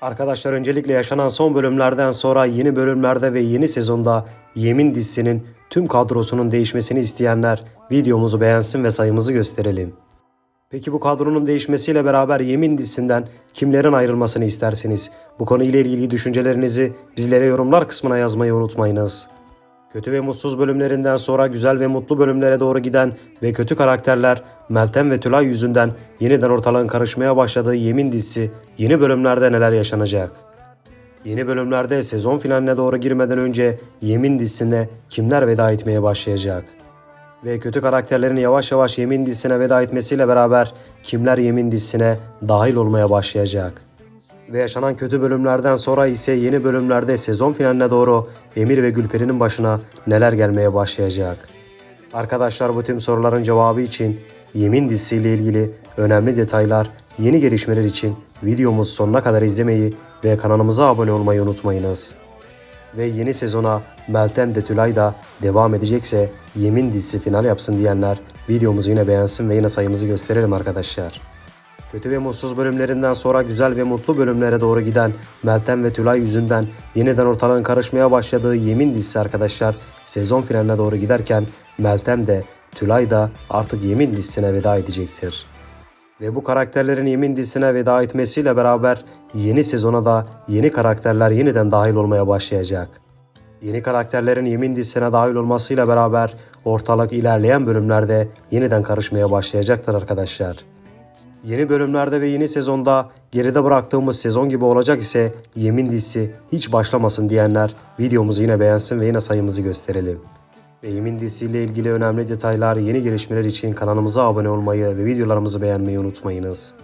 Arkadaşlar öncelikle yaşanan son bölümlerden sonra yeni bölümlerde ve yeni sezonda Yemin dizisinin tüm kadrosunun değişmesini isteyenler videomuzu beğensin ve sayımızı gösterelim. Peki bu kadronun değişmesiyle beraber Yemin dizisinden kimlerin ayrılmasını istersiniz? Bu konuyla ilgili düşüncelerinizi bizlere yorumlar kısmına yazmayı unutmayınız. Kötü ve mutsuz bölümlerinden sonra güzel ve mutlu bölümlere doğru giden ve kötü karakterler Meltem ve Tülay yüzünden yeniden ortalığın karışmaya başladığı Yemin dizisi yeni bölümlerde neler yaşanacak? Yeni bölümlerde sezon finaline doğru girmeden önce Yemin dizisine kimler veda etmeye başlayacak? Ve kötü karakterlerin yavaş yavaş Yemin dizisine veda etmesiyle beraber kimler Yemin dizisine dahil olmaya başlayacak? Ve yaşanan kötü bölümlerden sonra ise yeni bölümlerde sezon finaline doğru Emir ve Gülperi'nin başına neler gelmeye başlayacak? Arkadaşlar bu tüm soruların cevabı için Yemin dizisiyle ilgili önemli detaylar, yeni gelişmeler için videomuzu sonuna kadar izlemeyi ve kanalımıza abone olmayı unutmayınız. Ve yeni sezona Meltem de Tülay da devam edecekse Yemin dizisi final yapsın diyenler videomuzu yine beğensin ve yine sayımızı gösterelim arkadaşlar. Kötü ve mutsuz bölümlerinden sonra güzel ve mutlu bölümlere doğru giden Meltem ve Tülay yüzünden yeniden ortalığın karışmaya başladığı Yemin dizisi arkadaşlar sezon finaline doğru giderken Meltem de Tülay da artık Yemin dizisine veda edecektir. Ve bu karakterlerin Yemin dizisine veda etmesiyle beraber yeni sezona da yeni karakterler yeniden dahil olmaya başlayacak. Yeni karakterlerin Yemin dizisine dahil olmasıyla beraber ortalık ilerleyen bölümlerde yeniden karışmaya başlayacaktır arkadaşlar. Yeni bölümlerde ve yeni sezonda geride bıraktığımız sezon gibi olacak ise Yemin dizisi hiç başlamasın diyenler videomuzu yine beğensin ve yine sayımızı gösterelim. Ve Yemin dizisiyle ilgili önemli detaylar, yeni gelişmeler için kanalımıza abone olmayı ve videolarımızı beğenmeyi unutmayınız.